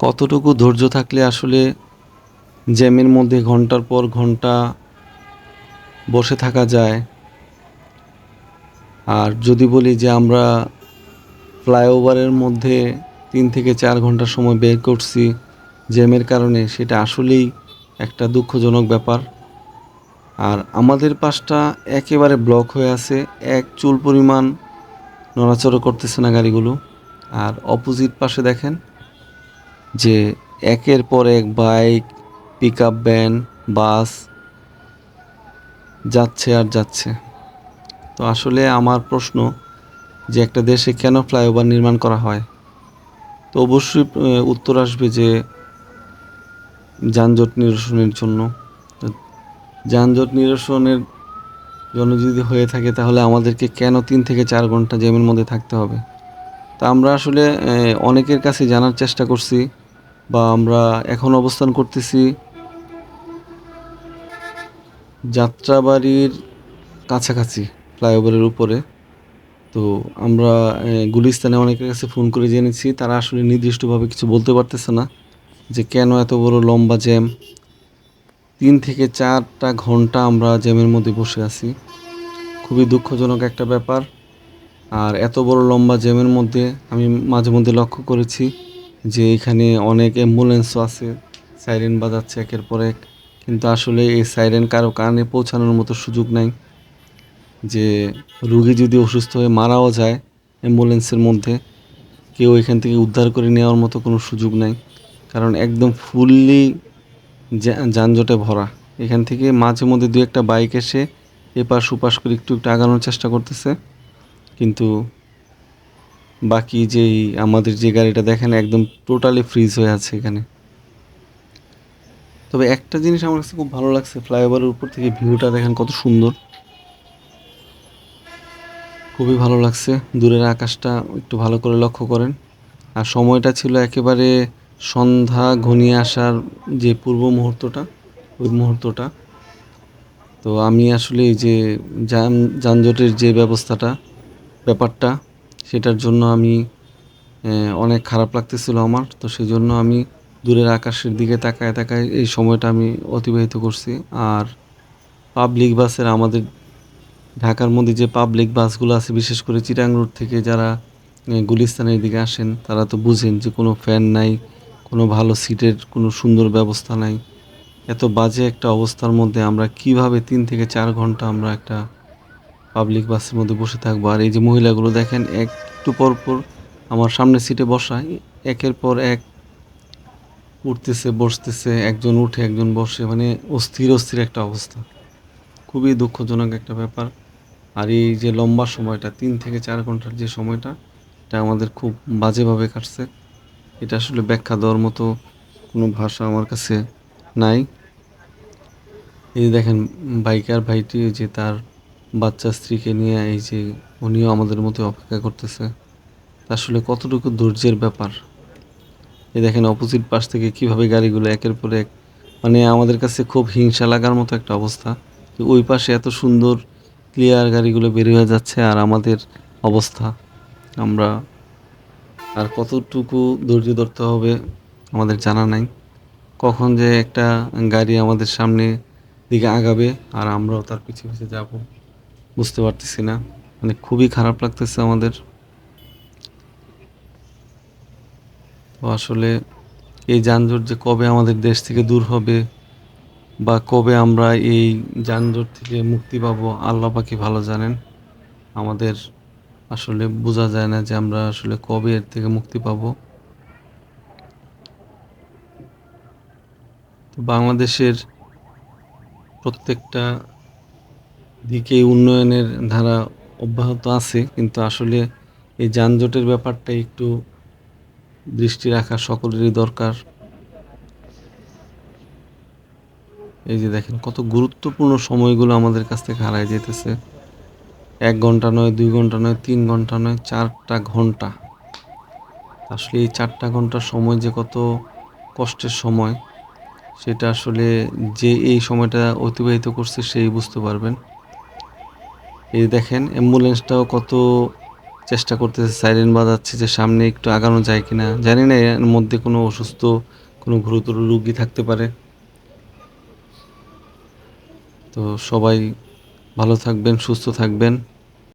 কতটুকু ধৈর্য থাকলে আসলে জ্যামের মধ্যে ঘণ্টার পর ঘণ্টা বসে থাকা যায়? আর যদি বলি যে আমরা ফ্লাইওভারের মধ্যে তিন থেকে চার ঘণ্টা সময় বের করছি জ্যামের কারণে, সেটা আসলেই একটা দুঃখজনক ব্যাপার। আর আমাদের পাশটা একেবারে ব্লক হয়ে আছে, এক চুল পরিমাণ নড়াচড়া করতেছে না গাড়িগুলো। আর অপোজিট পাশে দেখেন যে একের পর এক bike pick up van bus যাচ্ছে আর যাচ্ছে। তো আসলে আমার প্রশ্ন যে একটা দেশে কেন ফ্লাইওভার নির্মাণ করা হয়? তো অবশ্যই উত্তর আসবে যে যানজট নিরসনের জন্য। যানজট নিরসনের জন্য যদি হয়ে থাকে তাহলে আমাদেরকে কেন তিন থেকে চার ঘণ্টা জ্যামের মধ্যে থাকতে হবে? তা আমরা আসলে অনেকের কাছে জানার চেষ্টা করছি বা আমরা এখন অবস্থান করতেছি যাত্রাবাড়ির কাছাকাছি, ফ্লাইওভারের উপরে। তো আমরা গুলিস্তানে অনেকের কাছে ফোন করে জেনেছি, তারা আসলে নির্দিষ্টভাবে কিছু বলতে পারতেছে না যে কেন এত বড় লম্বা জ্যাম। তিন থেকে চারটা ঘণ্টা আমরা জ্যামের মধ্যে বসে আছি। খুবই দুঃখজনক একটা ব্যাপার। আর এত বড় লম্বা জ্যামের মধ্যে আমি মাঝে মধ্যে লক্ষ্য করেছি যে এখানে অনেক অ্যাম্বুলেন্সও আছে, সাইরেন বাজাচ্ছে একের পর এক। কিন্তু আসলে এই সাইরেন কারও কানে পৌঁছানোর মতো সুযোগ নাই যে রুগী যদি অসুস্থ হয়ে মারাও যায় অ্যাম্বুলেন্সের মধ্যে, কেউ এখান থেকে উদ্ধার করে নেওয়ার মতো কোনো সুযোগ নাই। কারণ একদম ফুললি যানজটে ভরা। এখান থেকে মাঝে মধ্যে দু একটা বাইক এসে এপাশ ওপাশ করে একটু একটু আগানোর চেষ্টা করতেছে। কিন্তু বাকি যেই আমাদের যে গাড়িটা দেখেন একদম টোটালি ফ্রিজ হয়ে আছে এখানে। তবে একটা জিনিস আমার কাছে খুব ভালো লাগছে ফ্লাইওভারের উপর থেকে ভিউটা দেখেন কত সুন্দর। খুবই ভালো লাগছে, দূরের আকাশটা একটু ভালো করে লক্ষ্য করেন। আর সময়টা ছিল একেবারে সন্ধ্যা ঘনিয়ে আসার যে পূর্ব মুহূর্তটা, ওই মুহূর্তটা। তো আমি আসলে এই যে যান যানজটের যে ব্যবস্থাটা, ব্যাপারটা সেটার জন্য আমি অনেক খারাপ লাগতেছিল আমার। তো সেই জন্য আমি দূরের আকাশের দিকে তাকায় তাকায় এই সময়টা আমি অতিবাহিত করছি। আর পাবলিক বাসের আমাদের ঢাকার মধ্যে যে পাবলিক বাসগুলো আছে, বিশেষ করে চিটাং রোড থেকে যারা গুলিস্তানের দিকে আসেন, তারা তো বুঝেন যে কোনো ফ্যান নাই, কোনো ভালো সিটের কোনো সুন্দর ব্যবস্থা নাই। এত বাজে একটা অবস্থার মধ্যে আমরা কীভাবে তিন থেকে চার ঘণ্টা আমরা একটা পাবলিক বাসের মধ্যে বসে থাকব। আর এই যে মহিলাগুলো দেখেন, একটু পর পর আমার সামনে সিটে বসায়। একের পর এক উঠতেছে, বসতেছে, একজন উঠে, একজন বসে। মানে অস্থির অস্থির একটা অবস্থা। খুবই দুঃখজনক একটা ব্যাপার। আর এই যে লম্বা সময়টা, তিন থেকে চার ঘণ্টার যে সময়টা, এটা আমাদের খুব বাজেভাবে কাটছে। এটা আসলে ব্যাখ্যা দেওয়ার মতো কোনো ভাষা আমার কাছে নাই। এই দেখেন, বাইকার ভাইটি যে তার বাচ্চা স্ত্রীকে নিয়ে এই যে উনিও আমাদের মতো অপেক্ষা করতেছে। আসলে কতটুকু ধৈর্যের ব্যাপার? এ দেখেন অপোজিট পাশ থেকে কীভাবে গাড়িগুলো একের পর এক মানে আমাদের কাছে খুব হিংসা লাগার মতো একটা অবস্থা ওই পাশে এত সুন্দর ক্লিয়ার গাড়িগুলো বের হয়ে যাচ্ছে আর আমাদের অবস্থা। আমরা আর কতটুকু ধৈর্য ধরতে হবে আমাদের জানা নাই। কখন যে একটা গাড়ি আমাদের সামনে দিকে আগাবে আর আমরাও তার পিছে পিছে যাব। বুঝতে পারতেছি না। মানে খুবই খারাপ লাগতেছে আমাদের। তো আসলে এই যানজট যে কবে আমাদের দেশ থেকে দূর হবে বা কবে আমরা এই যানজট থেকে মুক্তি পাবো, আল্লাহ পাকি ভালো জানেন। আমাদের আসলে বোঝা যায় না যে আমরা আসলে কবে এর থেকে মুক্তি পাবো। বাংলাদেশের প্রত্যেকটা দিকে উন্নয়নের ধারা অব্যাহত আছে, কিন্তু আসলে এই যানজটের ব্যাপারটা একটু দৃষ্টি রাখা সকলেরই দরকার। এই যে দেখেন, কত গুরুত্বপূর্ণ সময়গুলো আমাদের কাছ থেকে হারায় যেতেছে। এক ঘণ্টা নয়, দুই ঘণ্টা নয়, তিন ঘণ্টা নয়, চারটা ঘণ্টা। আসলে এই চারটা ঘণ্টা সময় যে কত কষ্টের সময়, সেটা আসলে যে এই সময়টা অতিবাহিত করছে সেই বুঝতে পারবেন। এই দেখেন অ্যাম্বুলেন্সটাও কত চেষ্টা করতেছে সাইরেন বাজাচ্ছে যে সামনে একটু আগানো যায় কিনা। জানি না, এর মধ্যে কোনো অসুস্থ, কোনো গুরুতর রুগী থাকতে পারে। তো সবাই ভালো থাকবেন, সুস্থ থাকবেন।